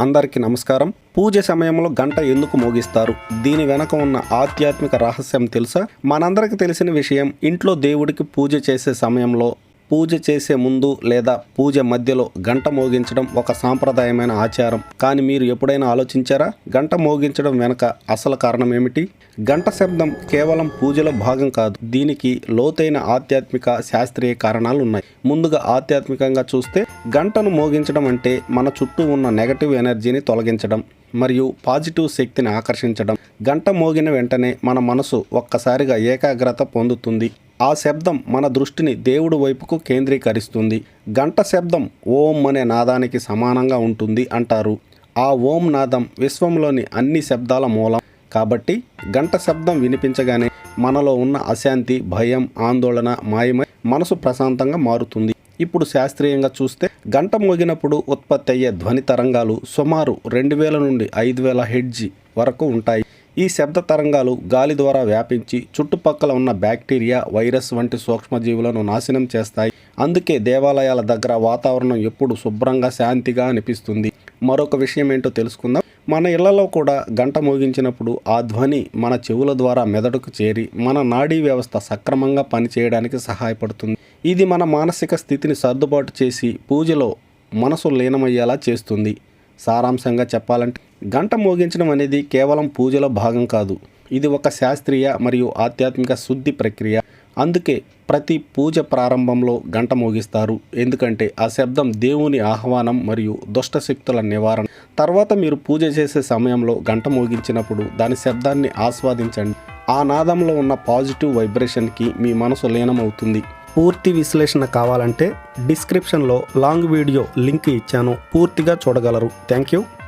అందరికీ నమస్కారం. పూజ సమయంలో గంట ఎందుకు మోగిస్తారు? దీని వెనక ఉన్న ఆధ్యాత్మిక రహస్యం తెలుసా? మనందరికి తెలిసిన విషయం ఇంట్లో దేవుడికి పూజ చేసే సమయంలో పూజ చేసే ముందు లేదా పూజ మధ్యలో గంట మోగించడం ఒక సాంప్రదాయమైన ఆచారం. కానీ మీరు ఎప్పుడైనా ఆలోచించారా? గంట మోగించడం వెనక అసలు కారణం ఏమిటి? గంట శబ్దం కేవలం పూజలో భాగం కాదు. దీనికి లోతైన ఆధ్యాత్మిక శాస్త్రీయ కారణాలు ఉన్నాయి. ముందుగా ఆధ్యాత్మికంగా చూస్తే గంటను మోగించడం అంటే మన చుట్టూ ఉన్న నెగటివ్ ఎనర్జీని తొలగించడం మరియు పాజిటివ్ శక్తిని ఆకర్షించడం. గంట మోగిన వెంటనే మన మనసు ఒక్కసారిగా ఏకాగ్రత పొందుతుంది. ఆ శబ్దం మన దృష్టిని దేవుడు వైపుకు కేంద్రీకరిస్తుంది. గంట శబ్దం ఓం అనే నాదానికి సమానంగా ఉంటుంది అంటారు. ఆ ఓం నాదం విశ్వంలోని అన్ని శబ్దాల మూలం. కాబట్టి గంట శబ్దం వినిపించగానే మనలో ఉన్న అశాంతి భయం ఆందోళన మాయమై మనసు ప్రశాంతంగా మారుతుంది. ఇప్పుడు శాస్త్రీయంగా చూస్తే గంట మోగినప్పుడు ఉత్పత్తి అయ్యే ధ్వని తరంగాలు సుమారు రెండు వేల నుండి ఐదు వేల హెడ్జి వరకు ఉంటాయి. ఈ శబ్ద తరంగాలు గాలి ద్వారా వ్యాపించి చుట్టుపక్కల ఉన్న బ్యాక్టీరియా వైరస్ వంటి సూక్ష్మజీవులను నాశనం చేస్తాయి. అందుకే దేవాలయాల దగ్గర వాతావరణం ఎప్పుడు శుభ్రంగా శాంతిగా అనిపిస్తుంది. మరొక విషయం ఏంటో తెలుసుకుందాం. మన ఇళ్ళలో కూడా గంట మోగించినప్పుడు ఆ ధ్వని మన చెవుల ద్వారా మెదడుకు చేరి మన నాడీ వ్యవస్థ సక్రమంగా పనిచేయడానికి సహాయపడుతుంది. ఇది మన మానసిక స్థితిని సర్దుబాటు చేసి పూజలో మనసు లీనమయ్యేలా చేస్తుంది. సారాంశంగా చెప్పాలంటే గంట మోగించడం అనేది కేవలం పూజలో భాగం కాదు. ఇది ఒక శాస్త్రీయ మరియు ఆధ్యాత్మిక శుద్ధి ప్రక్రియ. అందుకే ప్రతి పూజ ప్రారంభంలో గంట మోగిస్తారు. ఎందుకంటే ఆ శబ్దం దేవుని ఆహ్వానం మరియు దుష్ట శక్తుల నివారణ. తర్వాత మీరు పూజ చేసే సమయంలో గంట మోగించినప్పుడు దాని శబ్దాన్ని ఆస్వాదించండి. ఆ నాదంలో ఉన్న పాజిటివ్ వైబ్రేషన్కి మీ మనసు లీనమవుతుంది. పూర్తి విశ్లేషణ కావాలంటే డిస్క్రిప్షన్లో లాంగ్ వీడియో లింక్ ఇచ్చాను. పూర్తిగా చూడగలరు. Thank you